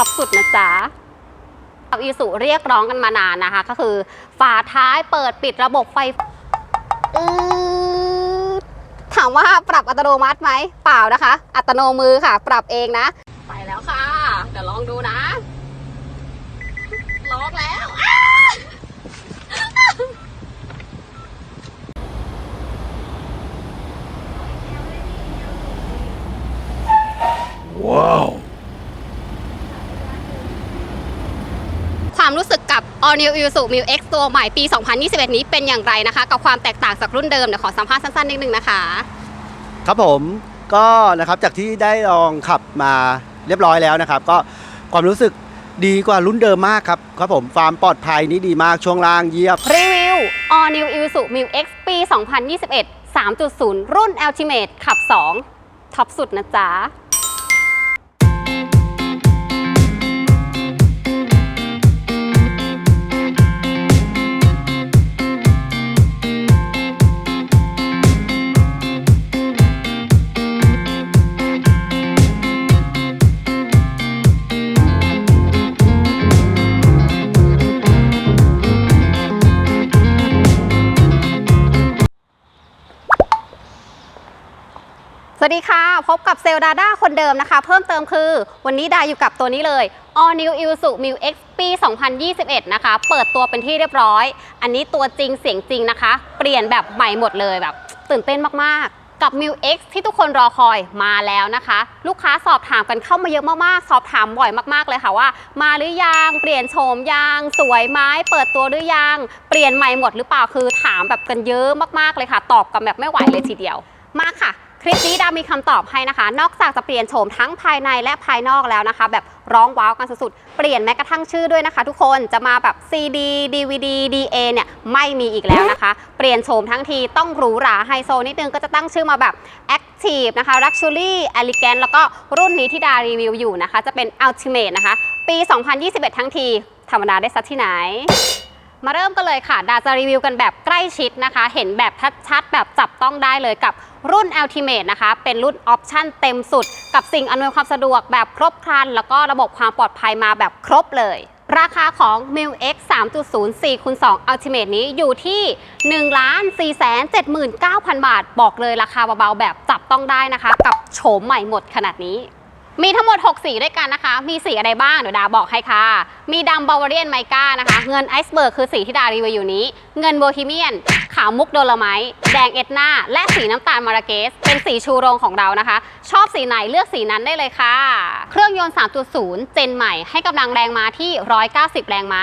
ท็อปสุดนะจ๊ะอีสุเรียกร้องกันมานานนะคะ ก็คือฝาท้ายเปิดปิดระบบไฟถามว่าปรับอัตโนมัติไหมเปล่านะคะ อัตโนมือค่ะ ปรับเองนะ ไปแล้วค่ะ เดี๋ยวลองดูนะล็อกแล้วอ้าว ความรู้สึกกับ All New Isuzu Mu X ตัวใหม่ปี 2021 นี้เป็นอย่างไรนะคะ กับความแตกต่างจากรุ่นเดิมเดี๋ยวขอสัมภาษณ์สั้นๆนิดนึงนะคะ ครับผมก็นะครับจากที่ได้ลองขับมาเรียบร้อยแล้วนะครับ ก็ความรู้สึกดีกว่ารุ่นเดิมมากครับครับผมความปลอดภัยนี่ดีมากช่วงล่างเยียบ รีวิว All New Isuzu Mu X ปี 2021 3.0 รุ่น Ultimate ขับ 2 ท็อปสุดนะจ๊ะ สวัสดีค่ะ พบกับเซลดาด้าคนเดิมนะคะ เพิ่มเติมคือ วันนี้ดาอยู่กับตัวนี้เลย All New Isuzu Mu X ปี 2021 นะคะ เปิดตัวเป็นที่เรียบร้อย อันนี้ตัวจริงเสียงจริงนะคะ เปลี่ยนแบบใหม่หมดเลยแบบตื่นเต้นมากๆ กับ Mu X ที่ทุกคนรอคอยมาแล้วนะคะ ลูกค้าสอบถามกันเข้ามาเยอะมากๆ สอบถามบ่อยมากๆเลยค่ะว่า มาหรือยังเปลี่ยนโฉมยังสวยไหมเปิดตัวหรือยังเปลี่ยนใหม่หมดหรือเปล่าคือถามแบบกันเยอะมากๆเลยค่ะ ตอบกันแบบไม่ไหวเลยทีเดียว มาค่ะ คลิปนี้ดามีคำตอบให้นะคะ นอกจากจะเปลี่ยนโฉมทั้งภายในและภายนอกแล้วนะคะ แบบร้องว้าวกันสุดๆ เปลี่ยนแม้กระทั่งชื่อด้วยนะคะ ทุกคนจะมาแบบ CD DVD DA เนี่ยไม่มีอีกแล้วนะคะ เปลี่ยนโฉมทั้งทีต้องหรูหราไฮโซนิดนึงก็จะตั้งชื่อมาแบบ Active นะคะ Luxury Elegant แล้วก็รุ่นนี้ที่ดารีวิวอยู่นะคะ จะเป็น Ultimate นะคะ ปี 2021 ทั้งทีธรรมดาได้สักที่ไหนมาเริ่มกันเลยค่ะ ดาจะรีวิวกันแบบใกล้ชิดนะคะ เห็นแบบชัดๆ แบบจับ ต้องได้เลยกับรุ่น Ultimate นะคะ เป็นรุ่นออปชั่นเต็มสุด กับสิ่งอำนวยความสะดวกแบบครบครัน แล้วก็ระบบความปลอดภัยมาแบบครบเลย ราคาของ m i l X 3.0 4คูณ2 Ultimate นี้อยู่ที่ 1 4 7 9 0 0 0 บาท บอกเลยราคาเบาๆแบบจับต้องได้นะคะ กับโฉมใหม่หมดขนาดนี้ มีทั้งหมด 6 สีด้วยกันนะคะ มีสีอะไรบ้างเดี๋ยวดาบอกให้ค่ะ มีดำบาวาเรียนไมก้านะคะ เงินไอซ์เบิร์กคือสีที่ดารีวิวอยู่นี้ เงินโบฮีเมียน ขาวมุกโดลไมต์แดงเอ็ดนาและสีน้ำตาลมาราเกส เป็นสีชูโรงของเรานะคะ ชอบสีไหนเลือกสีนั้นได้เลยค่ะ เครื่องยนต์ 3.0 เจนใหม่ให้กำลังแรงม้าที่ 190 แรงม้า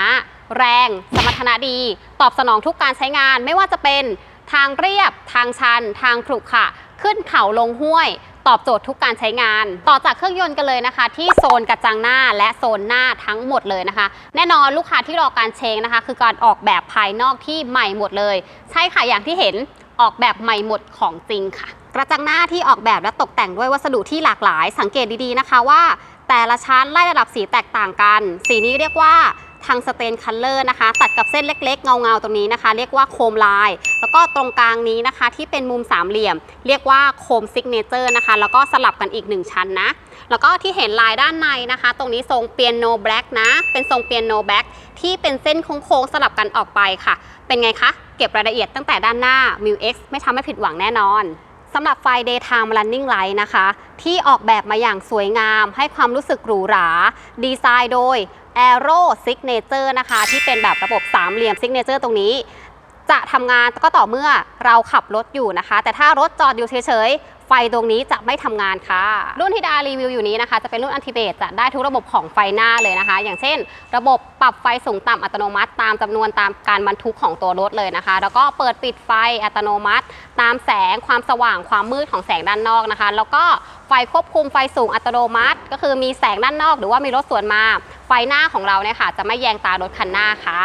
แรง สมรรถนะดี ตอบสนองทุกการใช้งานไม่ว่าจะเป็นทางเรียบ ทางชัน ทางขรุขระ ขึ้นเขาลงห้วย ตอบโจทย์ทุกการใช้งาน ต่อจากเครื่องยนต์กันเลยนะคะ ที่โซนกระจังหน้าและโซนหน้าทั้งหมดเลยนะคะ แน่นอนลูกค้าที่รอการเชงนะคะ คือการออกแบบภายนอกที่ใหม่หมดเลย ใช่ค่ะอย่างที่เห็นออกแบบใหม่หมดของจริงค่ะ กระจังหน้าที่ออกแบบและตกแต่งด้วยวัสดุที่หลากหลาย สังเกตดีๆนะคะว่า แต่ละชั้นไล่ระดับสีแตกต่างกัน สีนี้เรียกว่า ทางสเตนคัลเลอร์นะคะ ตัดกับเส้นเล็กๆ เงาๆตรงนี้นะคะ เรียกว่าโคมลาย แล้วก็ตรงกลางนี้นะคะ ที่เป็นมุมสามเหลี่ยม เรียกว่าโคมซิกเนเจอร์นะคะ แล้วก็สลับกันอีกหนึ่งชั้นนะ แล้วก็ที่เห็นลายด้านในนะคะ ตรงนี้ทรงเปียโนแบล็กนะ เป็นทรงเปียโนแบล็กที่เป็นเส้นโค้งๆสลับกันออกไปค่ะ เป็นไงคะ เก็บรายละเอียดตั้งแต่ด้านหน้า m u X ไม่ทำให้ผิดหวังแน่นอนสำหรับไฟ Daytime Running Light นะคะ ที่ออกแบบมาอย่างสวยงาม ให้ความรู้สึกหรูหรา ดีไซน์โดย Aero Signature นะคะ ที่เป็นแบบระบบสามเหลี่ยม Signature ตรงนี้ จะทำงานก็ต่อเมื่อเราขับรถอยู่นะคะ แต่ถ้ารถจอดอยู่เฉยๆไฟตรงนี้จะไม่ทำงานค่ะ รุ่นที่ดารีวิวอยู่นี้นะคะ จะเป็นรุ่นอันติเบตจะได้ทุกระบบของไฟหน้าเลยนะคะ อย่างเช่น ระบบปรับไฟสูงต่ำอัตโนมัติ ตามจำนวนตามการบรรทุกของตัวรถเลยนะคะ แล้วก็เปิดปิดไฟอัตโนมัติ ตามแสงความสว่างความมืดของแสงด้านนอกนะคะ แล้วก็ไฟควบคุมไฟสูงอัตโนมัติ ก็คือมีแสงด้านนอก หรือว่ามีรถสวนมา ไฟหน้าของเราเนี่ยค่ะ จะไม่แยงตารถคันหน้าค่ะ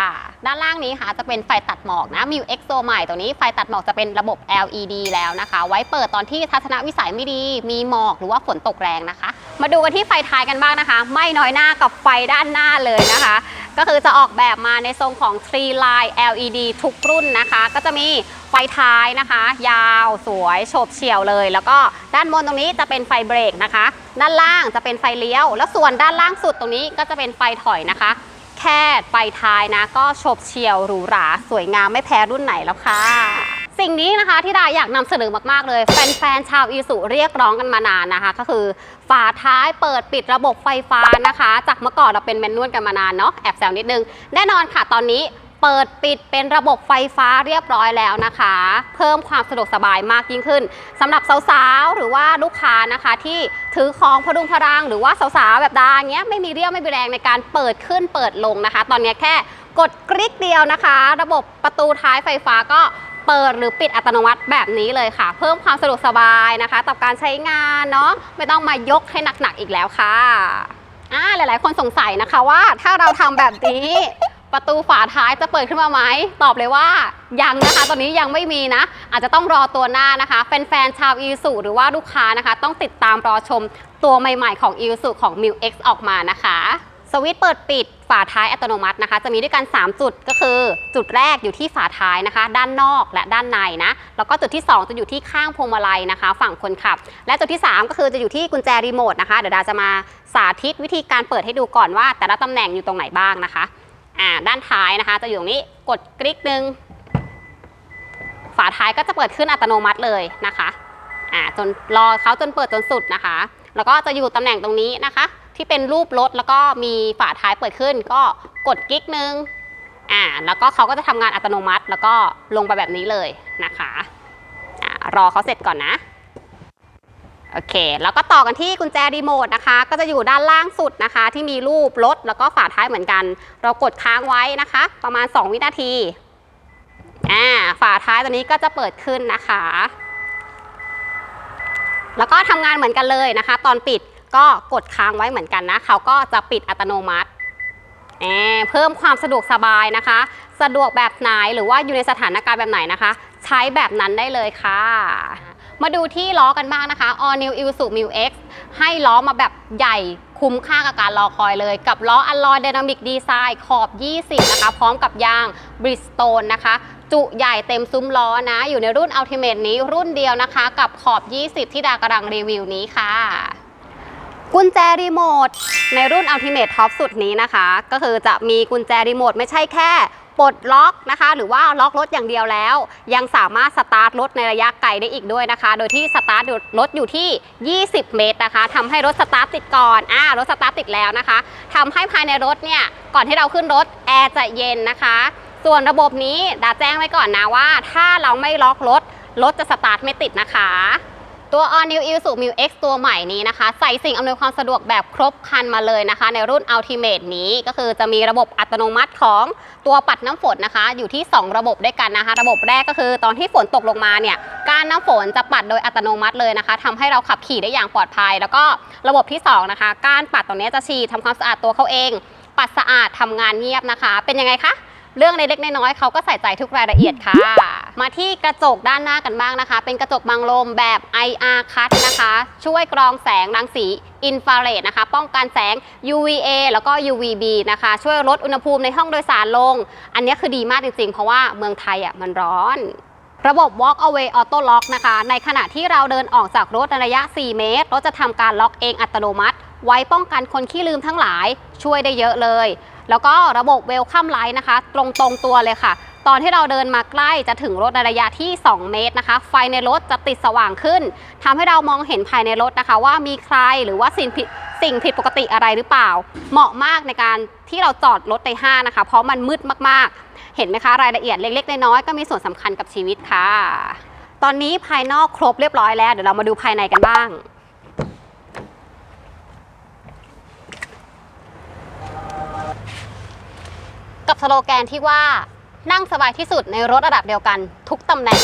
ด้านล่างนี้ค่ะจะเป็นไฟตัดหมอกนะ m ิว X ตัวใหม่ตัวนี้ไฟตัดหมอกจะเป็นระบบ LED แล้วนะคะ ไว้เปิดตอนที่ทัศนวิสัยไม่ดี มีหมอกหรือว่าฝนตกแรงนะคะ มาดูกันที่ไฟท้ายกันบ้างนะคะ ไม่น้อยหน้ากับไฟด้านหน้าเลยนะคะ ก็คือจะออกแบบมาในทรงของ Tree Line LED ทุกรุ่นนะคะ ก็จะมีไฟท้ายนะคะ ยาวสวยโฉบเฉี่ยวเลย แล้วก็ด้านบนตรงนี้จะเป็นไฟเบรกนะคะ ด้านล่างจะเป็นไฟเลี้ยว แล้วส่วนด้านล่างสุดตรงนี้ก็จะเป็นไฟถอยนะคะ แค่ไฟท้ายนะก็ฉบเฉี่ยวหรูหราสวยงามไม่แพ้รุ่นไหนแล้วค่ะ สิ่งนี้นะคะที่ดาอยากนำเสนอมากๆเลย แฟนๆชาวอีสุเรียกร้องกันมานานนะคะ ก็คือฝาท้ายเปิดปิดระบบไฟฟ้านะคะ จากเมื่อก่อนเราเป็นแมนนวลกันมานานเนาะแอบแซวนิดนึงแน่นอนค่ะตอนนี้ เปิดปิดเป็นระบบไฟฟ้าเรียบร้อยแล้วนะคะ เพิ่มความสะดวกสบายมากยิ่งขึ้นสำหรับสาวๆหรือว่าลูกค้านะคะ ที่ถือของพดุงพรังหรือว่าสาวๆแบบดาเงี้ยไม่มีเรี่ยวไม่มีแรงในการเปิดขึ้นเปิดลงนะคะ ตอนนี้แค่กดกริ๊กเดียวนะคะ ระบบประตูท้ายไฟฟ้าก็เปิดหรือปิดอัตโนมัติแบบนี้เลยค่ะ เพิ่มความสะดวกสบายนะคะ ต่อการใช้งานเนาะไม่ต้องมายกให้หนักๆอีกแล้วค่ะอ่าหลายๆ คนสงสัยนะคะว่าถ้าเราทำแบบนี้ ประตูฝาท้ายจะเปิดขึ้นมาไหม ตอบเลยว่ายังนะคะ ตอนนี้ยังไม่มีนะ อาจจะต้องรอตัวหน้านะคะ แฟนๆ ชาวอีสุหรือว่าลูกค้านะคะ ต้องติดตามรอชมตัวใหม่ๆ ของอีสุของ m i l X ออกมานะคะสวิตช์เปิดปิดฝาท้ายอัตโนมัตินะคะ จะมีด้วยกัน 3 จุดก็คือ จุดแรกอยู่ที่ฝาท้ายนะคะ ด้านนอกและด้านในนะ แล้วก็จุดที่ 2 จะอยู่ที่ข้างพวงมาลัยนะคะ ฝั่งคนขับ และจุดที่ 3 ก็คือจะอยู่ที่กุญแจรีโมทนะคะ เดี๋ยวดาจะมาสาธิตวิธีการเปิดให้ดูก่อนว่า แต่ละตำแหน่งอยู่ตรงไหนบ้างนะคะ อ่าด้านท้ายนะคะ จะอยู่ตรงนี้กดกริ๊กหนึ่งฝาท้ายก็จะเปิดขึ้นอัตโนมัติเลยนะคะอ่าจนรอเขาจนเปิดจนสุดนะคะ แล้วก็จะอยู่ตำแหน่งตรงนี้นะคะ ที่เป็นรูปรถแล้วก็มีฝาท้ายเปิดขึ้น ก็กดกิ๊กนึงอ่าแล้วก็เขาก็จะทำงานอัตโนมัติ แล้วก็ลงไปแบบนี้เลยนะคะอ่ารอเขาเสร็จก่อนนะ โอเค แล้วก็ต่อกันที่กุญแจรีโมทนะคะ ก็จะอยู่ด้านล่างสุดนะคะ ที่มีรูปรถแล้วก็ฝาท้ายเหมือนกัน เรากดค้างไว้นะคะ ประมาณ 2 วินาทีอ่าฝาท้ายตัวนี้ก็จะเปิดขึ้นนะคะ แล้วก็ทำงานเหมือนกันเลยนะคะ ตอนปิดก็กดค้างไว้เหมือนกันนะ เขาก็จะปิดอัตโนมัติแหมเพิ่มความสะดวกสบายนะคะ สะดวกแบบไหนหรือว่าอยู่ในสถานการณ์แบบไหนนะคะ ใช้แบบนั้นได้เลยค่ะ มาดูที่ล้อกันบ้างนะคะ All New Isuzu Mu X ให้ล้อมาแบบใหญ่คุ้มค่ากับการรอคอยเลย กับล้อ Alloy Dynamic Design ขอบ 20 นะคะ พร้อมกับยาง Bridgestone นะคะ จุใหญ่เต็มซุ้มล้อนะ อยู่ในรุ่น Ultimate นี้รุ่นเดียวนะคะ กับขอบ 20 ที่ดากำลังรีวิวนี้ค่ะ กุญแจรีโมทในรุ่น Ultimate Top สุดนี้นะคะ ก็คือจะมีกุญแจรีโมทไม่ใช่แค่ ปลดล็อกนะคะ หรือว่าล็อกรถอย่างเดียวแล้ว ยังสามารถสตาร์ทรถในระยะไกลได้อีกด้วยนะคะ โดยที่สตาร์ทรถอยู่ที่ 20 เมตรนะคะทำให้รถสตาร์ทติดก่อนอ่ารถสตาร์ทติดแล้วนะคะทำให้ภายในรถเนี่ยก่อนที่เราขึ้นรถแอร์จะเย็นนะคะ ส่วนระบบนี้ดาแจ้งไว้ก่อนนะว่า ถ้าเราไม่ล็อกรถรถจะสตาร์ทไม่ติดนะคะ ตัว All New Isuzu Mu X ตัวใหม่นี้นะคะ ใส่สิ่งอำนวยความสะดวกแบบครบครันมาเลยนะคะ ในรุ่น Ultimate นี้ก็คือจะมีระบบอัตโนมัติของตัวปัดน้ำฝนนะคะ อยู่ที่ 2 ระบบด้วยกันนะคะ ระบบแรกก็คือตอนที่ฝนตกลงมาเนี่ยการน้ำฝนจะปัดโดยอัตโนมัติเลยนะคะทำให้เราขับขี่ได้อย่างปลอดภัย แล้วก็ระบบที่2นะคะการปัดตรงนี้จะฉีดทำความสะอาดตัวเขาเอง ปัดสะอาดทำงานเงียบนะคะ เป็นยังไงคะ เรื่องเล็กๆน้อยๆเขาก็ใส่ใจทุกรายละเอียดค่ะ มาที่กระจกด้านหน้ากันบ้างนะคะ เป็นกระจกบังลมแบบ IR cut นะคะ ช่วยกรองแสงรังสีอินฟราเรดนะคะ ป้องกันแสง UVA แล้วก็ UVB นะคะ ช่วยลดอุณหภูมิในห้องโดยสารลง อันนี้คือดีมากจริงๆ เพราะว่าเมืองไทยอะมันร้อนระบบ Walk Away Auto Lock นะคะ ในขณะที่เราเดินออกจากรถในระยะ 4 เมตร รถจะทำการล็อกเองอัตโนมัติ ไว้ป้องกันคนขี้ลืมทั้งหลายช่วยได้เยอะเลย แล้วก็ระบบเวลคัมไลท์นะคะ ตรงตรงตัวเลยค่ะ ตอนที่เราเดินมาใกล้จะถึงรถในระยะที่ 2 เมตรนะคะ ไฟในรถจะติดสว่างขึ้นทำให้เรามองเห็นภายในรถนะคะ ว่ามีใครหรือว่าสิ่งผิดสิ่งผิดปกติอะไรหรือเปล่า เหมาะมากในการที่เราจอดรถในห้างนะคะ เพราะมันมืดมากๆ เห็นไหมคะรายละเอียดเล็กๆน้อยๆก็มีส่วนสำคัญกับชีวิตค่ะ ตอนนี้ภายนอกครบเรียบร้อยแล้วเดี๋ยวเรามาดูภายในกันบ้าง กับสโลแกนที่ว่านั่งสบายที่สุดในรถระดับเดียวกันทุกตำแหน่ง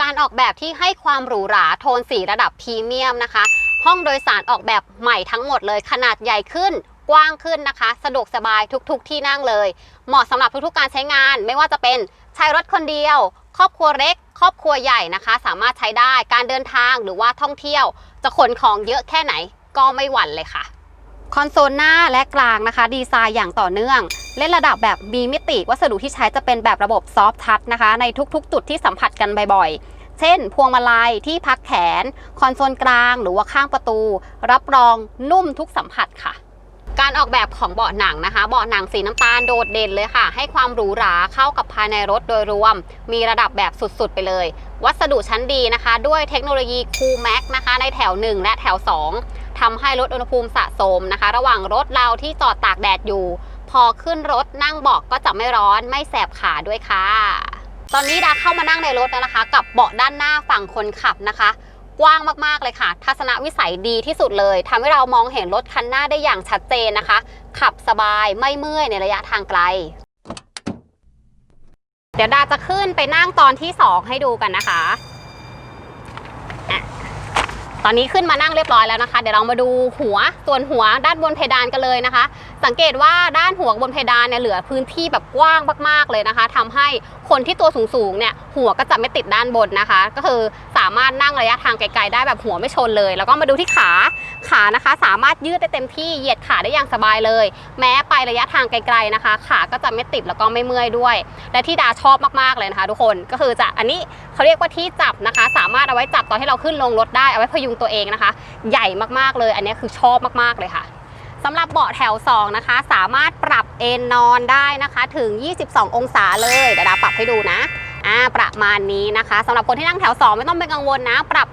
การออกแบบที่ให้ความหรูหราโทนสีระดับพรีเมียมนะคะ ห้องโดยสารออกแบบใหม่ทั้งหมดเลยขนาดใหญ่ขึ้นกว้างขึ้นนะคะ สะดวกสบายทุกๆที่นั่งเลย เหมาะสำหรับทุกๆการใช้งาน ไม่ว่าจะเป็นใช้รถคนเดียว ครอบครัวเล็ก ครอบครัวใหญ่นะคะ สามารถใช้ได้การเดินทางหรือว่าท่องเที่ยว จะขนของเยอะแค่ไหนก็ไม่หวั่นเลยค่ะ คอนโซลหน้าและกลางนะคะ ดีไซน์อย่างต่อเนื่อง เล่นระดับแบบมีมิติ วัสดุที่ใช้จะเป็นแบบระบบซอฟทัชนะคะ ในทุกๆ จุดที่สัมผัสกันบ่อยๆ เช่น พวงมาลัยที่พักแขน คอนโซลกลาง หรือว่าข้างประตู รับรองนุ่มทุกสัมผัสค่ะการออกแบบของเบาะหนังนะคะเบาะหนังสีน้ำตาลโดดเด่นเลยค่ะ ให้ความหรูหราเข้ากับภายในรถโดยรวม มีระดับแบบสุดๆ ไปเลย วัสดุชั้นดีนะคะ ด้วยเทคโนโลยี Cool Max นะคะ ในแถว 1 และแถว 2ทำให้ลดอุณหภูมิสะสมนะคะ ระหว่างรถเราที่จอดตากแดดอยู่ พอขึ้นรถนั่งเบาะก็จะไม่ร้อนไม่แสบขาด้วยค่ะ ตอนนี้ดาเข้ามานั่งในรถแล้วนะคะ กับเบาะด้านหน้าฝั่งคนขับนะคะ กว้างมากๆเลยค่ะ ทัศนวิสัยดีที่สุดเลยทำให้เรามองเห็นรถคันหน้าได้อย่างชัดเจนนะคะ ขับสบายไม่เมื่อยในระยะทางไกล เดี๋ยวดาจะขึ้นไปนั่งตอนที่ 2 ให้ดูกันนะคะอะ ตอนนี้ขึ้นมานั่งเรียบร้อยแล้วนะคะ เดี๋ยวเรามาดูหัวส่วนหัวด้านบนเพดานกันเลยนะคะ สังเกตว่าด้านหัวบนเพดานเนี่ยเหลือพื้นที่แบบกว้างมากๆเลยนะคะทำให้คนที่ตัวสูงๆเนี่ยหัวก็จะไม่ติดด้านบนนะคะ ก็คือสามารถนั่งระยะทางไกลๆได้แบบหัวไม่ชนเลย แล้วก็มาดูที่ขาขานะคะ สามารถยืดได้เต็มที่เหยียดขาได้อย่างสบายเลย แม้ไประยะทางไกลๆนะคะ ขาก็จะไม่ติดแล้วก็ไม่เมื่อยด้วย และที่ดาชอบมากๆเลยนะคะ ทุกคนก็คือจะอันนี้เขาเรียกว่าที่จับนะคะ สามารถเอาไว้จับตอนที่เราขึ้นลงรถได้เอาไว้พยุงตัวเองนะคะ ใหญ่มากๆเลย อันนี้คือชอบมากๆเลยค่ะสำหรับเบาะแถว 2 นะคะ สามารถปรับเอนนอนได้นะคะถึง 22 องศาเลยเดี๋ยวดาปรับให้ดูนะอ่าประมาณนี้นะคะสำหรับคนที่นั่งแถว 2 ไม่ต้องเป็นกังวลนะ ปรับ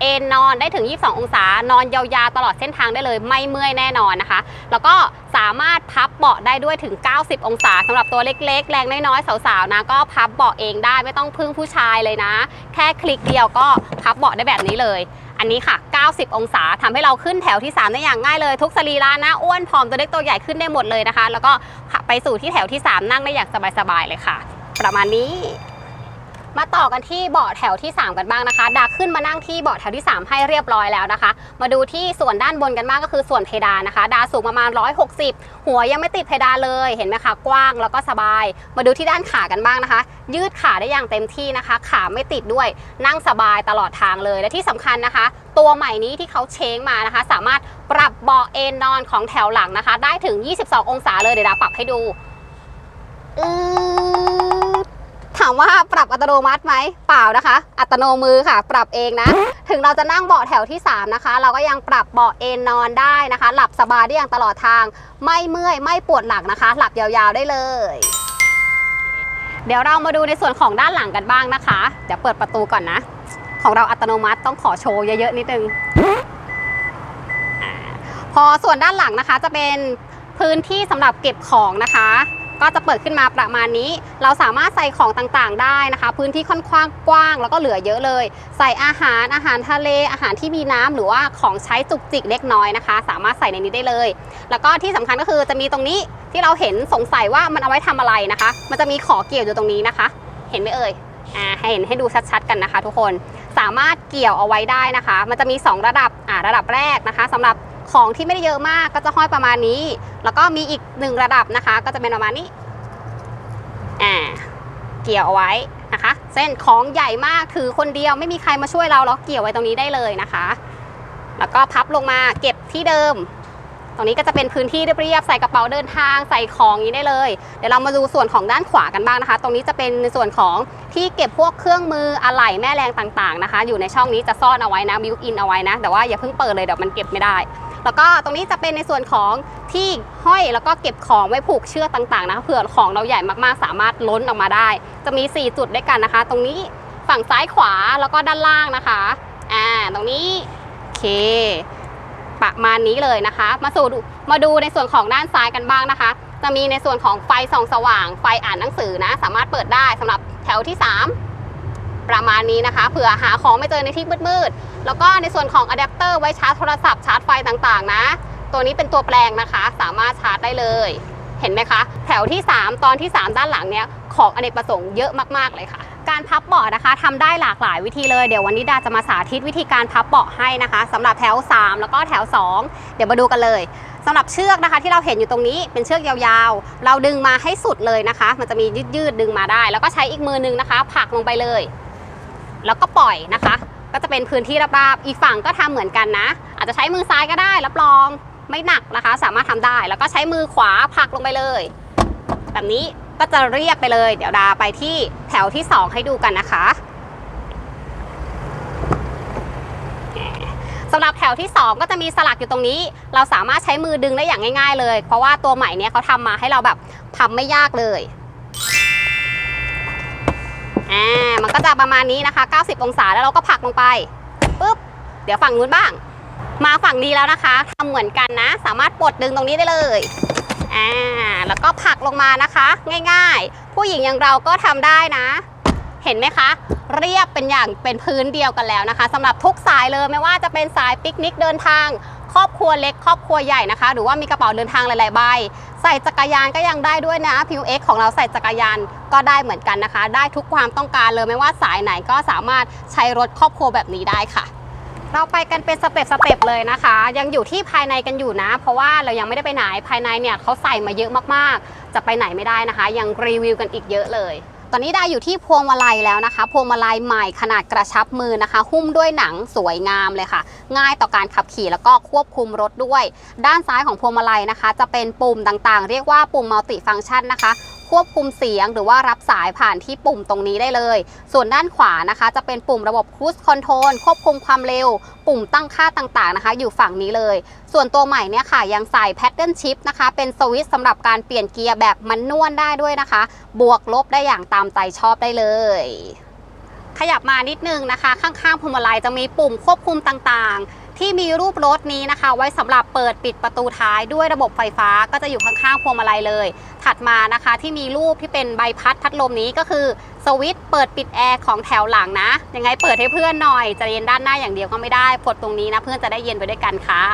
เอนนอนได้ถึง 22 องศา นอนยาวๆ ตลอดเส้นทางได้เลย ไม่เมื่อยแน่นอนนะคะ แล้วก็สามารถพับเบาะได้ด้วยถึง 90 องศาสำหรับตัวเล็กๆ แรงน้อยๆ สาวๆ นะ ก็พับเบาะเองได้ ไม่ต้องพึ่งผู้ชายเลยนะ แค่คลิกเดียวก็พับเบาะได้แบบนี้เลย อันนี้ค่ะ 90 องศาทำให้เราขึ้นแถวที่ 3 ได้อย่างง่ายเลย ทุกสรีระนะอ้วนผอมตัวเล็กตัวใหญ่ขึ้นได้หมดเลยนะคะ แล้วก็ไปสู่ที่แถวที่ 3 นั่งได้อย่างสบายๆเลยค่ะ ประมาณนี้ มาต่อกันที่เบาะแถวที่ 3 กันบ้างนะคะ ดาขึ้นมานั่งที่เบาะแถวที่ 3 ให้เรียบร้อยแล้วนะคะ มาดูที่ส่วนด้านบนกันบ้างก็คือส่วนเพดานนะคะ ดาสูงประมาณ 160 หัวยังไม่ติดเพดานเลยเห็นไหมคะกว้างแล้วก็สบาย มาดูที่ด้านขากันบ้างนะคะ ยืดขาได้อย่างเต็มที่นะคะ ขาไม่ติดด้วยนั่งสบายตลอดทางเลยและที่สำคัญนะคะ ตัวใหม่นี้ที่เขาเช้งมานะคะ สามารถปรับเบาะเอนนอนของแถวหลังนะคะ ได้ถึง 22 องศาเลยเดี๋ยวดาปรับให้ดูอือ ถามว่าปรับอัตโนมัติไหมเปล่านะคะ อัตโนมือค่ะ ปรับเองนะ ถึงเราจะนั่งเบาะแถวที่ 3 นะคะ เราก็ยังปรับเบาะเอนนอนได้นะคะ หลับสบายได้อย่างตลอดทาง ไม่เมื่อย ไม่ปวดหลังนะคะ หลับยาวๆได้เลย เดี๋ยวเรามาดูในส่วนของด้านหลังกันบ้างนะคะ เดี๋ยวเปิดประตูก่อนนะ ของเราอัตโนมัติต้องขอโชว์เยอะๆนิดนึงพอส่วนด้านหลังนะคะจะเป็นพื้นที่สำหรับเก็บของนะคะ ก็จะเปิดขึ้นมาประมาณนี้ เราสามารถใส่ของต่างๆ ได้นะคะ พื้นที่ค่อนข้างกว้างแล้วก็เหลือเยอะเลย ใส่อาหารอาหารทะเลอาหารที่มีน้ำหรือว่าของใช้จุกจิกเล็กน้อยนะคะ สามารถใส่ในนี้ได้เลย แล้วก็ที่สำคัญก็คือจะมีตรงนี้ที่เราเห็นสงสัยว่ามันเอาไว้ทำอะไรนะคะ มันจะมีขอเกี่ยวอยู่ตรงนี้นะคะ เห็นไหมเอ่ยอ่าให้เห็นให้ดูชัดๆกันนะคะ ทุกคนสามารถเกี่ยวเอาไว้ได้นะคะ มันจะมี 2 ระดับอ่าระดับแรกนะคะสำหรับ ของที่ไม่ได้เยอะมากก็จะห้อยประมาณนี้ แล้วก็มีอีกหนึ่งระดับนะคะ ก็จะเป็นประมาณนี้อ่าเกี่ยวเอาไว้นะคะ เส้นของใหญ่มากถือคนเดียวไม่มีใครมาช่วยเราเราเกี่ยวไว้ตรงนี้ได้เลยนะคะ แล้วก็พับลงมาเก็บที่เดิม ตรงนี้ก็จะเป็นพื้นที่เรียบๆใส่กระเป๋าเดินทางใส่ของนี้ได้เลย เดี๋ยวเรามาดูส่วนของด้านขวากันบ้างนะคะ ตรงนี้จะเป็นในส่วนของที่เก็บพวกเครื่องมืออะไหล่แม่แรงต่างๆนะคะ อยู่ในช่องนี้จะซ่อนเอาไว้นะบิวอินเอาไว้นะ แต่ว่าอย่าเพิ่งเปิดเลยเดี๋ยวมันเก็บไม่ได้ แล้วก็ตรงนี้จะเป็นในส่วนของที่ห้อยแล้วก็เก็บของไว้ผูกเชือกต่างๆนะคะเผื่อของเราใหญ่มากๆ สามารถล้นออกมาได้ จะมี 4 จุดด้วยกันนะคะ ตรงนี้ฝั่งซ้ายขวาแล้วก็ด้านล่างนะคะอ่าตรงนี้โอเคประมาณนี้เลยนะคะ มาสู่มาดูในส่วนของด้านซ้ายกันบ้างนะคะ จะมีในส่วนของไฟส่องสว่าง ไฟอ่านหนังสือนะ สามารถเปิดได้สำหรับแถวที่ 3 ประมาณนี้นะคะเผื่อหาของไม่เจอในที่มืดๆแล้วก็ในส่วนของอะแดปเตอร์ไว้ชาร์จโทรศัพท์ชาร์จไฟต่างๆ นะ ตัวนี้เป็นตัวแปลงนะคะ สามารถชาร์จได้เลยเห็นไหมคะ แถวที่ 3 ตอนที่ 3 ด้านหลังเนี้ยของอเนกประสงค์เยอะมากๆเลยค่ะ การพับเบาะนะคะทำได้หลากหลายวิธีเลยเดี๋ยววันนี้ดาจะมาสาธิตวิธีการพับเบาะให้นะคะสำหรับแถว 3 แล้วก็แถว 2 เดี๋ยวมาดูกันเลยสำหรับเชือกนะคะ ที่เราเห็นอยู่ตรงนี้เป็นเชือกยาวๆ เราดึงมาให้สุดเลยนะคะ มันจะมียืดๆดึงมาได้ แล้วก็ใช้อีกมือนึงนะคะผลักลงไปเลย แล้วก็ปล่อยนะคะ ก็จะเป็นพื้นที่ราบๆอีกฝั่งก็ทำเหมือนกันนะ อาจจะใช้มือซ้ายก็ได้รับรองไม่หนักนะคะ สามารถทำได้แล้วก็ใช้มือขวาผักลงไปเลย แบบนี้ก็จะเรียบไปเลย เดี๋ยวดาไปที่แถวที่ 2 ให้ดูกันนะคะสำหรับแถวที่ 2 ก็จะมีสลักอยู่ตรงนี้ เราสามารถใช้มือดึงได้อย่างง่าย ๆ เลย เพราะว่าตัวใหม่เนี้ยเขาทำมาให้เราแบบพับไม่ยากเลย ก็จะประมาณนี้นะคะ 90 องศาแล้วเราก็ผลักลงไปปุ๊บเดี๋ยวฝั่งนู้นบ้าง มาฝั่งนี้แล้วนะคะทำเหมือนกันนะ สามารถปลดดึงตรงนี้ได้เลยอ่าแล้วก็ผลักลงมานะคะ ง่ายๆ ผู้หญิงอย่างเราก็ทำได้นะ เห็นไหมคะ เรียบเป็นอย่างเป็นพื้นเดียวกันแล้วนะคะสำหรับทุกสายเลยไม่ว่าจะเป็นสายปิกนิกเดินทาง ครอบครัวเล็ก ครอบครัวใหญ่นะคะ หรือว่ามีกระเป๋าเดินทางหลายๆใบ ใส่จักรยานก็ยังได้ด้วยนะพิวเอ็กของเราใส่จักรยานก็ได้เหมือนกันนะคะ ได้ทุกความต้องการเลยไม่ว่าสายไหนก็สามารถใช้รถครอบครัวแบบนี้ได้ค่ะเราไปกันเป็นสเต็ปสเต็ปเลยนะคะ ยังอยู่ที่ภายในกันอยู่นะ เพราะว่าเรายังไม่ได้ไปไหนภายในเนี่ยเขาใส่มาเยอะมากๆ จะไปไหนไม่ได้นะคะ ยังรีวิวกันอีกเยอะเลย ตอนนี้ได้อยู่ที่พวงมาลัยแล้วนะคะ พวงมาลัยใหม่ขนาดกระชับมือนะคะ หุ้มด้วยหนังสวยงามเลยค่ะ ง่ายต่อการขับขี่แล้วก็ควบคุมรถด้วย ด้านซ้ายของพวงมาลัยนะคะ จะเป็นปุ่มต่างๆ เรียกว่าปุ่มมัลติฟังก์ชันนะคะ ควบคุมเสียงหรือว่ารับสายผ่านที่ปุ่มตรงนี้ได้เลย ส่วนด้านขวานะคะ จะเป็นปุ่มระบบค u ู e คอนโทรลควบคุมความเร็ว ปุ่มตั้งค่าต่างๆนะคะ อยู่ฝั่งนี้เลย ส่วนตัวใหม่เนี่ยค่ะ ยังใส่แพทเทิร์นชิพนะคะ เป็นสวิตช์สำหรับการเปลี่ยนเกียร์แบบมันนวลได้ด้วยนะคะ บวกลบได้อย่างตามใจชอบได้เลยขยับมานิดนึงนะคะ ข้างๆพวงมาลัยจะมีปุ่มควบคุมต่างๆ ที่มีรูปรถนี้นะคะ ไว้สำหรับเปิดปิดประตูท้ายด้วยระบบไฟฟ้าก็จะอยู่ข้างๆพวงมาลัยเลย ถัดมานะคะที่มีรูปที่เป็นใบพัดพัดลมนี้ก็คือสวิตช์เปิดปิดแอร์ของแถวหลังนะ ยังไงเปิดให้เพื่อนหน่อยจะเย็นด้านหน้าอย่างเดียวก็ไม่ได้กดตรงนี้นะเพื่อนจะได้เย็นไปด้วยกันค่ะ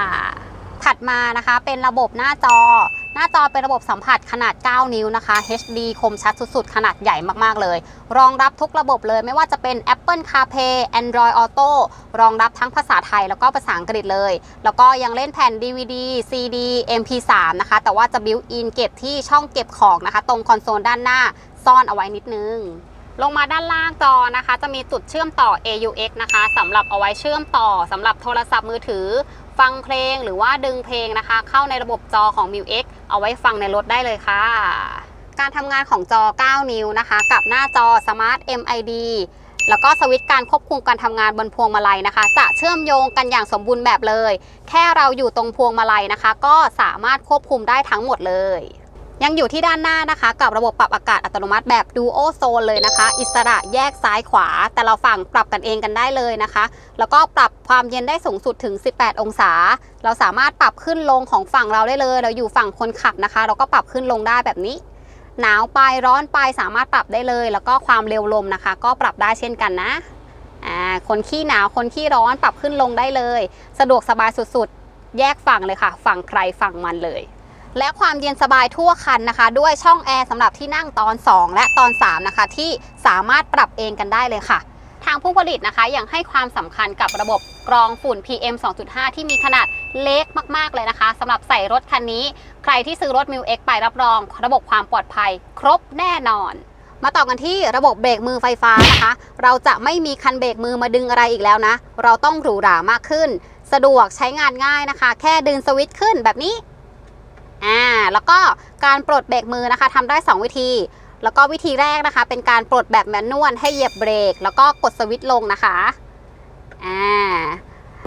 ถัดมานะคะเป็นระบบหน้าจอ หน้าจอเป็นระบบสัมผัสขนาด 9 นิ้วนะคะ HD คมชัดสุดๆ ขนาดใหญ่มากๆเลย รองรับทุกระบบเลยไม่ว่าจะเป็น Apple CarPlay Android Auto รองรับทั้งภาษาไทยแล้วก็ภาษาอังกฤษเลย แล้วก็ยังเล่นแผ่น DVD CD MP3 นะคะ แต่ว่าจะบิวอินเก็บที่ช่องเก็บของนะคะ ตรงคอนโซลด้านหน้าซ่อนเอาไว้นิดนึงลงมาด้านล่างจอนะคะ จะมีจุดเชื่อมต่อ AUX นะคะสำหรับเอาไว้เชื่อมต่อสำหรับโทรศัพท์มือถือ ฟังเพลงหรือว่าดึงเพลงนะคะ เข้าในระบบจอของ m u x เอาไว้ฟังในรถได้เลยค่ะ การทำงานของจอ 9 นิ้วนะคะ กับหน้าจอ Smart MID แล้วก็สวิตช์การควบคุมการทำงานบนพวงมาลัยนะคะ จะเชื่อมโยงกันอย่างสมบูรณ์แบบเลย แค่เราอยู่ตรงพวงมาลัยนะคะ ก็สามารถควบคุมได้ทั้งหมดเลย ยังอยู่ที่ด้านหน้านะคะ กับระบบปรับอากาศอัตโนมัติแบบ Duo Zone เลยนะคะ อิสระแยกซ้ายขวา แต่เราฝั่งปรับกันเองกันได้เลยนะคะ แล้วก็ปรับความเย็นได้สูงสุดถึง 18 องศา เราสามารถปรับขึ้นลงของฝั่งเราได้เลย เราอยู่ฝั่งคนขับนะคะ เราก็ปรับขึ้นลงได้แบบนี้ หนาวไปร้อนไปสามารถปรับได้เลย แล้วก็ความเร็วลมนะคะ ก็ปรับได้เช่นกันนะคนขี้หนาวคนขี้ร้อนปรับขึ้นลงได้เลย สะดวกสบายสุดๆ แยกฝั่งเลยค่ะ ฝั่งใครฝั่งมันเลย และความเย็นสบายทั่วคันนะคะ ด้วยช่องแอร์สำหรับที่นั่งตอน 2 และตอน 3 นะคะ ที่สามารถปรับเองกันได้เลยค่ะ ทางผู้ผลิตนะคะยังให้ความสำคัญกับระบบกรองฝุ่น PM 2.5 ที่มีขนาดเล็กมาก ๆ เลยนะคะสำหรับใส่รถคันนี้ ใครที่ซื้อรถ m ิว X ไปรับรอง ระบบความปลอดภัย ครบแน่นอนมาต่อกันที่ระบบเบรกมือไฟฟ้านะคะ เราจะไม่มีคันเบรกมือมาดึงอะไรอีกแล้วนะ เราต้องหรูหรามากขึ้น สะดวกใช้งานง่ายนะคะ แค่ดึงสวิตช์ขึ้นแบบนี้ อ่าแล้วก็การปลดเบรกมือนะคะทำได้ 2 วิธี แล้วก็วิธีแรกนะคะ เป็นการปลดแบบแมนนวลให้เหยียบเบรก แล้วก็กดสวิตช์ลงนะคะอ่า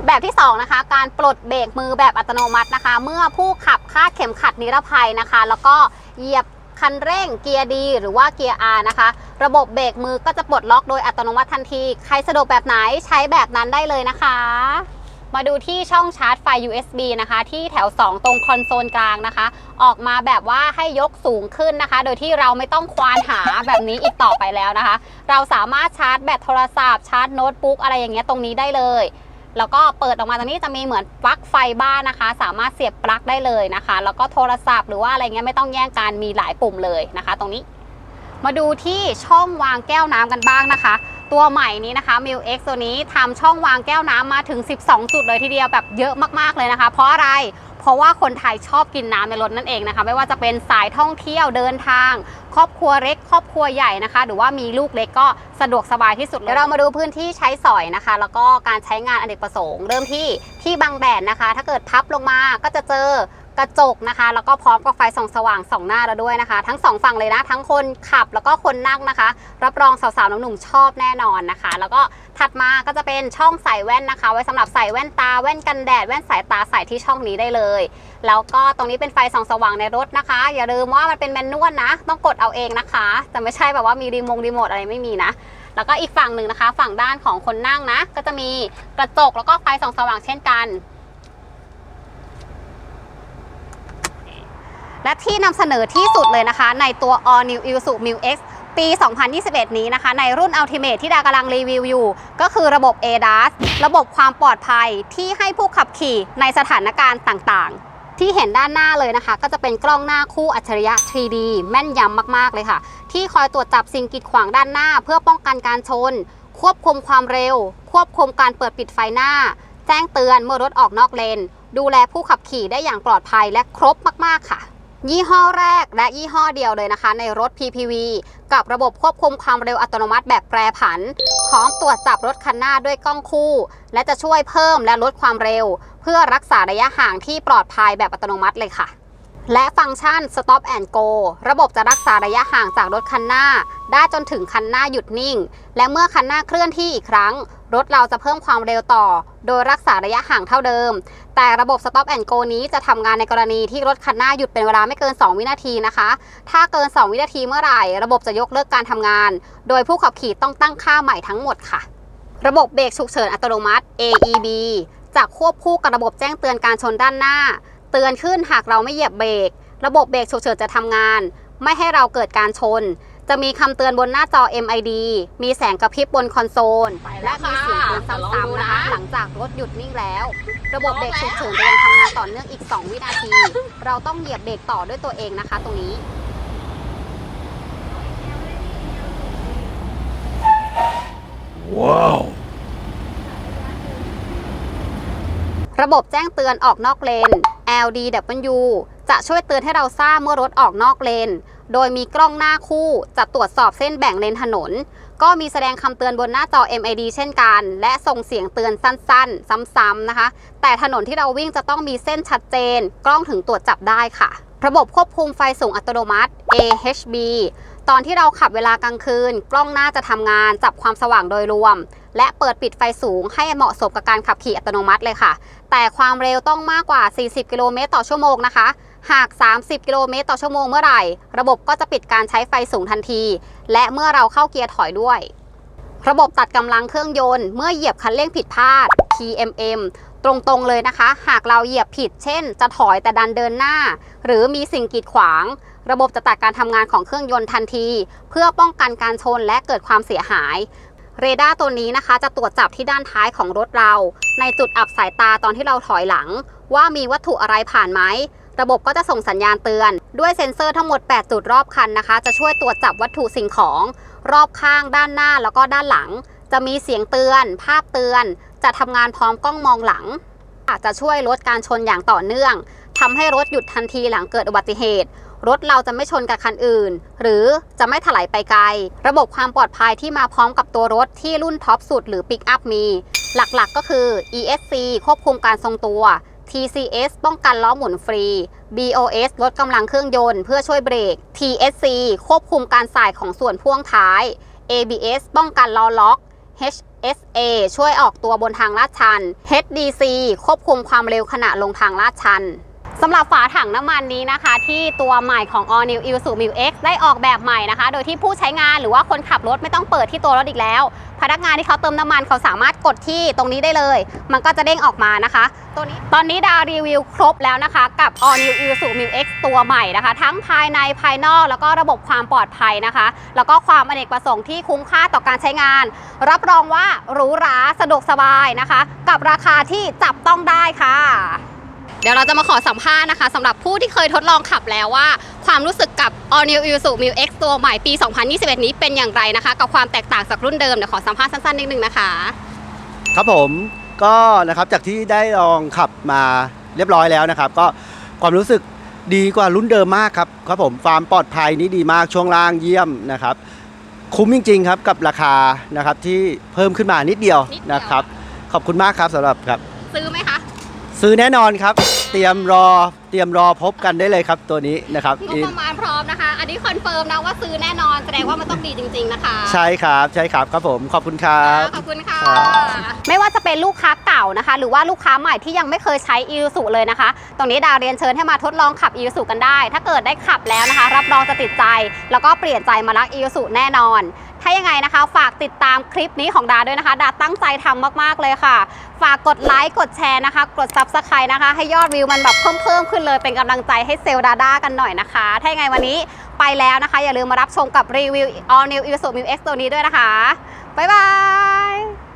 แบบที่ 2 นะคะ การปลดเบรกมือแบบอัตโนมัตินะคะ เมื่อผู้ขับคาดเข็มขัดนิรภัยนะคะ แล้วก็เหยียบคันเร่งเกียร์ดีหรือว่าเกียร์ R นะคะ ระบบเบรกมือก็จะปลดล็อกโดยอัตโนมัติทันที ใครสะดวกแบบไหนใช้แบบนั้นได้เลยนะคะ มาดูที่ช่องชาร์จไฟ USB นะคะ ที่แถว 2 ตรงคอนโซลกลางนะคะ ออกมาแบบว่าให้ยกสูงขึ้นนะคะ โดยที่เราไม่ต้องควานหาแบบนี้อีกต่อไปแล้วนะคะ เราสามารถชาร์จแบตโทรศัพท์ชาร์จโน้ตบุ๊กอะไรอย่างเงี้ยตรงนี้ได้เลยแล้วก็เปิดออกมาตรงนี้จะมีเหมือนปลั๊กไฟบ้านนะคะ สามารถเสียบปลั๊กได้เลยนะคะ แล้วก็โทรศัพท์หรือว่าอะไรเงี้ยไม่ต้องแย่งกันมีหลายปุ่มเลยนะคะ ตรงนี้ มาดูที่ช่องวางแก้วน้ำกันบ้างนะคะ ตัวใหม่นี้นะคะ m i l X ตัวนี้ทำช่องวางแก้วน้ำมาถึง 12 จุดเลยทีเดียวแบบเยอะมากๆเลยนะคะ เพราะอะไร เพราะว่าคนไทยชอบกินน้ำในรถนั่นเองนะคะ ไม่ว่าจะเป็นสายท่องเที่ยวเดินทาง ครอบครัวเล็ก ครอบครัวใหญ่นะคะ หรือว่ามีลูกเล็กก็สะดวกสบายที่สุดเลยเดี๋ยวเรามาดูพื้นที่ใช้สอยนะคะ แล้วก็การใช้งานอเนกประสงค์ เริ่มที่ที่บางแดดนะคะ ถ้าเกิดพับลงมาก็จะเจอ กระจกนะคะ แล้วก็พร้อมกับไฟส่องสว่างสองหน้าแล้วด้วยนะคะ ทั้งสองฝั่งเลยนะ ทั้งคนขับแล้วก็คนนั่งนะคะ รับรองสาวๆหนุ่มๆชอบแน่นอนนะคะ แล้วก็ถัดมาก็จะเป็นช่องใส่แว่นนะคะ ไว้สำหรับใส่แว่นตาแว่นกันแดดแว่นสายตาใส่ที่ช่องนี้ได้เลย แล้วก็ตรงนี้เป็นไฟส่องสว่างในรถนะคะ อย่าลืมว่ามันเป็นแมนนวลนะ ต้องกดเอาเองนะคะจะไม่ใช่แบบว่ามีรีโมงรีโมทอะไรไม่มีนะแล้วก็อีกฝั่งหนึ่งนะคะ ฝั่งด้านของคนนั่งนะ ก็จะมีกระจกแล้วก็ไฟส่องสว่างเช่นกัน และที่นำเสนอที่สุดเลยนะคะ ในตัว All New Isuzu Mu X ปี 2021 นี้นะคะ ในรุ่น Ultimate ที่ดากำลังรีวิวอยู่ ก็คือระบบ ADAS ระบบความปลอดภัยที่ให้ผู้ขับขี่ในสถานการณ์ต่างๆ ที่เห็นด้านหน้าเลยนะคะ ก็จะเป็นกล้องหน้าคู่อัจฉริยะ 3D แม่นยำมากๆเลยค่ะ ที่คอยตรวจจับสิ่งกีดขวางด้านหน้า เพื่อป้องกันการชน ควบคุมความเร็ว ควบคุมการเปิดปิดไฟหน้า แจ้งเตือนเมื่อรถออกนอกเลน ดูแลผู้ขับขี่ได้อย่างปลอดภัยและครบมากๆค่ะ ยี่ห้อแรกและยี่ห้อเดียวเลยนะคะ ในรถ PPV กับระบบควบคุมความเร็วอัตโนมัติแบบแปรผัน พร้อมตรวจจับรถคันหน้าด้วยกล้องคู่ และจะช่วยเพิ่มและลดความเร็ว เพื่อรักษาระยะห่างที่ปลอดภัยแบบอัตโนมัติเลยค่ะ และฟังก์ชัน Stop and Go ระบบจะรักษาระยะห่างจากรถคันหน้า ได้จนถึงคันหน้าหยุดนิ่ง และเมื่อคันหน้าเคลื่อนที่อีกครั้ง รถเราจะเพิ่มความเร็วต่อ โดยรักษาระยะห่างเท่าเดิม แต่ระบบ Stop and Go นี้จะทำงานในกรณีที่รถคันหน้าหยุดเป็นเวลาไม่เกิน 2 วินาทีนะคะ ถ้าเกิน 2 วินาทีเมื่อไหร่ ระบบจะยกเลิกการทำงาน โดยผู้ขับขี่ต้องตั้งค่าใหม่ทั้งหมดค่ะ ระบบเบรกฉุกเฉินอัตโนมัติ AEB จะควบคู่กับระบบแจ้งเตือนการชนด้านหน้า เตือนขึ้นหากเราไม่เหยียบเบรก ระบบเบรกฉุกเฉินจะทำงาน ไม่ให้เราเกิดการชน จะมีคำเตือนบนหน้าจอ MID มีแสงกระพริบบนคอนโซล และมีเสียงเตือนซ้ำๆนะคะ หลังจากรถหยุดนิ่งแล้ว ระบบเบรกฉุกเฉินจะยังทำงานต่อเนื่องอีก 2 วินาที เราต้องเหยียบเบรกต่อด้วยตัวเองนะคะ ตรงนี้ระบบแจ้งเตือนออกนอกเลน LDW จะช่วยเตือนให้เราทราบเมื่อรถออกนอกเลน โดยมีกล้องหน้าคู่ จะตรวจสอบเส้นแบ่งเลนถนน ก็มีแสดงคำเตือนบนหน้าจอ MID เช่นกัน และส่งเสียงเตือนสั้นๆ ซ้ำๆนะคะ แต่ถนนที่เราวิ่งจะต้องมีเส้นชัดเจน กล้องถึงตรวจจับได้ค่ะ ระบบควบคุมไฟสูงอัตโนมัติ AHB ตอนที่เราขับเวลากลางคืน กล้องหน้าจะทำงานจับความสว่างโดยรวม และเปิดปิดไฟสูงให้เหมาะสมกับการขับขี่อัตโนมัติเลยค่ะ แต่ความเร็วต้องมากกว่า 40 กิโลเมตรต่อชั่วโมงนะคะ หาก 30 กิโลเมตรต่อชั่วโมงเมื่อไหร่ ระบบก็จะปิดการใช้ไฟสูงทันที และเมื่อเราเข้าเกียร์ถอยด้วย ระบบตัดกำลังเครื่องยนต์เมื่อเหยียบคันเร่งผิดพลาด TMM ตรงๆเลยนะคะ หากเราเหยียบผิด เช่น จะถอยแต่ดันเดินหน้า หรือมีสิ่งกีดขวาง ระบบจะตัดการทำงานของเครื่องยนต์ทันที เพื่อป้องกันการชนและเกิดความเสียหายเรดาร์ตัวนี้นะคะจะตรวจจับที่ด้านท้ายของรถเรา ในจุดอับสายตาตอนที่เราถอยหลัง ว่ามีวัตถุอะไรผ่านไหม ระบบก็จะส่งสัญญาณเตือน ด้วยเซ็นเซอร์ทั้งหมด 8 จุดรอบคันนะคะ จะช่วยตรวจจับวัตถุสิ่งของ รอบข้างด้านหน้าแล้วก็ด้านหลัง จะมีเสียงเตือน ภาพเตือน จะทำงานพร้อมกล้องมองหลังอาจจะช่วยลดการชนอย่างต่อเนื่องทำให้รถหยุดทันทีหลังเกิดอุบัติเหตุ รถเราจะไม่ชนกับคันอื่น หรือจะไม่ถลายไปไกล ระบบความปลอดภัยที่มาพร้อมกับตัวรถที่รุ่นท็อปสุดหรือปิกอัพมี หลักๆก็คือ ESC ควบคุมการทรงตัว TCS ป้องกันล้อหมุนฟรี BOS ลดกำลังเครื่องยนต์เพื่อช่วยเบรก TSC ควบคุมการสายของส่วนพ่วงท้าย ABS ป้องกันล้อล็อก HSA ช่วยออกตัวบนทางลาดชัน HDC ควบคุมความเร็วขณะลงทางลาดชัน สำหรับฝาถังน้ำมันนี้นะคะ ที่ตัวใหม่ของ All New Isuzu Mu X ได้ออกแบบใหม่นะคะ โดยที่ผู้ใช้งานหรือว่าคนขับรถไม่ต้องเปิดที่ตัวรถอีกแล้ว พนักงานที่เขาเติมน้ำมันเขาสามารถกดที่ตรงนี้ได้เลย มันก็จะเด้งออกมานะคะ ตัวนี้ตอนนี้ดาวรีวิวครบแล้วนะคะ กับ All New Isuzu Mu X ตัวใหม่นะคะ ทั้งภายในภายนอกแล้วก็ระบบความปลอดภัยนะคะ แล้วก็ความอเนกประสงค์ที่คุ้มค่าต่อการใช้งาน รับรองว่าหรูหราสะดวกสบายนะคะ กับราคาที่จับต้องได้ค่ะ เดี๋ยวเราจะมาขอสัมภาษณ์นะคะสำหรับผู้ที่เคยทดลองขับแล้วว่า ความรู้สึกกับ All New Isuzu Mu X ตัวใหม่ปี 2021 นี้เป็นอย่างไรนะคะ กับความแตกต่างจากรุ่นเดิมเดี๋ยวขอสัมภาษณ์สั้นๆนิดนึงนะคะ ครับผมก็นะครับจากที่ได้ลองขับมาเรียบร้อยแล้วนะครับ ก็ความรู้สึกดีกว่ารุ่นเดิมมากครับครับผมความปลอดภัยนี่ดีมากช่วงล่างเยี่ยมนะครับ คุ้มจริง ๆ ครับกับราคานะครับที่เพิ่มขึ้นมานิดเดียวนิดเดียว นะครับ ขอบคุณมากครับสำหรับครับ ซื้อไหมคะซื้อแน่นอนครับ เตรียมรอเตรียมรอพบกันได้เลยครับตัวนี้นะครับงบประมาณพร้อมนะคะ อันนี้คอนเฟิร์มนะว่าซื้อแน่นอนแสดงว่ามันต้องดีจริง ๆนะคะ ใช่ครับใช่ครับครับผมขอบคุณครับ ขอบคุณค่ะครับไม่ว่าจะเป็นลูกค้าเก่านะคะ หรือว่าลูกค้าใหม่ที่ยังไม่เคยใช้อีสุเลยนะคะ ตรงนี้ดาวเรียนเชิญให้มาทดลองขับอีสุกันได้ ถ้าเกิดได้ขับแล้วนะคะ รับรองจะติดใจ แล้วก็เปลี่ยนใจมารักอีสุแน่นอน ถ้ายังไงนะคะ ฝากติดตามคลิปนี้ของดาด้วยนะคะ ดาตั้งใจทำมากๆเลยค่ะ ฝากกดไลค์กดแชร์นะคะ กดซับสไครต์นะคะ ให้ยอดวิวมันแบบเพิ่มเพิ่มขึ้นเลยเป็นกำลังใจให้เซลล์ดาด้ากันหน่อยนะคะ ถ้ายังไงวันนี้ไปแล้วนะคะ อย่าลืมมารับชมกับรีวิว All New Isuzu Mu X ตัวนี้ด้วยนะคะบ๊ายบาย